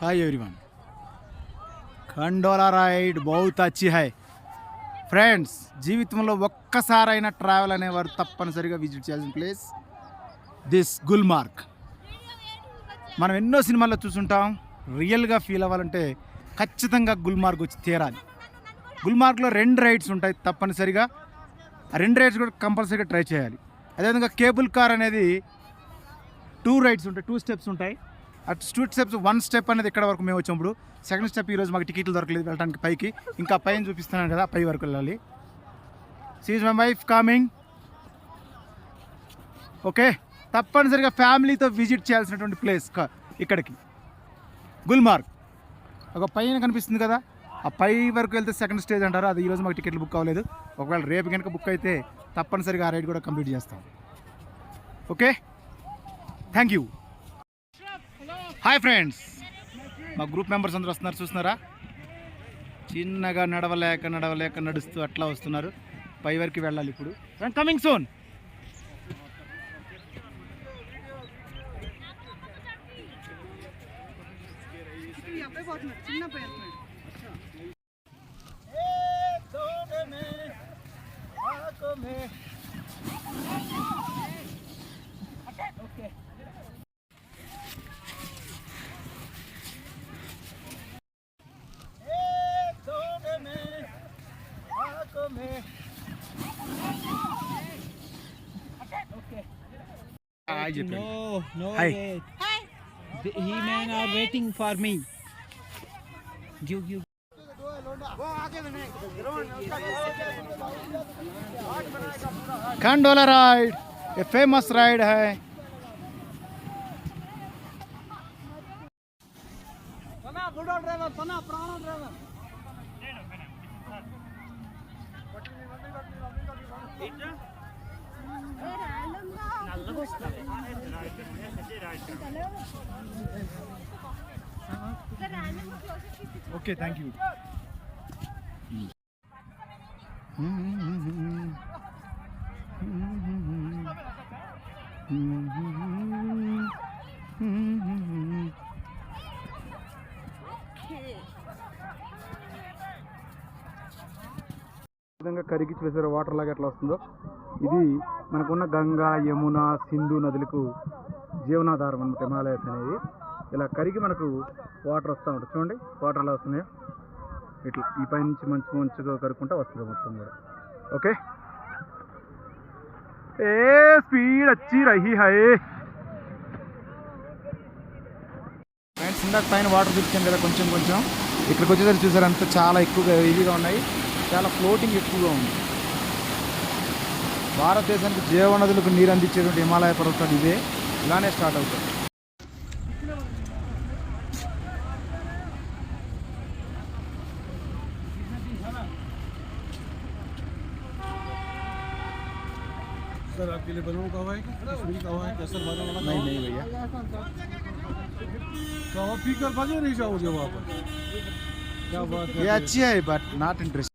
Hi everyone ఖండోలా ride బహుత్ అచ్చి hi friends జీవితంలో ఒక్కసారైనా ట్రావెల్ అనేవారు తప్పనిసరిగా విజిట్ చేయాల్సిన ప్లేస్ దిస్ గుల్మార్గ్ మనం ఎన్నో సినిమాల్లో చూసుంటాం రియల్గా ఫీల్ అవ్వాలంటే ఖచ్చితంగా గుల్మార్గ్ వచ్చి తీరాలి గుల్మార్గ్లో రెండు రైడ్స్ ఉంటాయి తప్పనిసరిగా ఆ రెండు రైడ్స్ కూడా కంపల్సరీగా ట్రై చేయాలి అదేవిధంగా కేబుల్ కార్ అనేది టూ రైడ్స్ ఉంటాయి టూ స్టెప్స్ ఉంటాయి అటు స్టూట్ స్టెప్స్ వన్ స్టెప్ అనేది ఇక్కడ వరకు మేము వచ్చినప్పుడు సెకండ్ స్టెప్ ఈరోజు మాకు టికెట్లు దొరకలేదు వెళ్ళడానికి పైకి. ఇంకా పైన చూపిస్తున్నాను కదా పై వరకు వెళ్ళాలి. Sees my wife coming okay తప్పనిసరిగా ఫ్యామిలీతో విజిట్ చేయాల్సినటువంటి ప్లేస్ ఇక్కడికి. గుల్మార్గ్. ఒక పైన కనిపిస్తుంది కదా ఆ పై వరకు వెళ్తే సెకండ్ స్టేజ్ అంటారు. అది ఈరోజు మాకు టికెట్లు బుక్ అవ్వలేదు. ఒకవేళ రేపు కనుక బుక్ అయితే తప్పనిసరిగా ఆ రైడ్ కూడా కంప్లీట్ చేస్తాం. Okay thank you hi friends. మా గ్రూప్ మెంబర్స్ అందరూ వస్తున్నారు చూస్తున్నారా? చిన్నగా నడవలేక నడవలేక నడుస్తూ అట్లా వస్తున్నారు. పై వరకు వెళ్ళాలి ఇప్పుడు. కమింగ్ సోన్ చిన్న आज no no hi hi he man are waiting for me give give Khandala ride ये फ़ेमस राइड है ఓకే థ్యాంక్ యూ విధంగా కరిగించి వేసారు వాటర్ లాగా ఎట్లా వస్తుందో. ఇది మనకున్న గంగా యమున సింధు నదులకు జీవనాధారం అనమాట హిమాలయస్ అనేది. ఇలా కరిగి మనకు వాటర్ వస్తూ ఉంటుంది. చూడండి వాటర్ అలా వస్తున్నాయో. ఇట్లా ఈ పై నుంచి మంచి మంచిగా కరుక్కుంటా వస్తుంది మొత్తం కూడా. ఓకే ఏ స్పీడ్ వచ్చి రహి హై. ఫ్రెండ్స్ ఇందాక పైన వాటర్ చూపించాను కదా కొంచెం కొంచెం. ఇక్కడికి వచ్చేసరికి చూసారు అంతా చాలా ఎక్కువగా ఈజీగా ఉన్నాయి. చాలా ఫ్లోటింగ్ ఎక్కువగా ఉంది. భారతదేశానికి జీవనదులకు నీరు అందించేటువంటి హిమాలయ పర్వతాలు ఇదే ఇలానే స్టార్ట్ అవుతాయి सर आपके लिए बनाऊँ कहवा है कि कश्मीरी कहवा है केसर बादाम वाला नहीं नहीं भैया कहवा पी कर भागे नहीं जाओगे वहाँ पर क्या बात ये अच्छी है बट नॉट इंटरेस्ट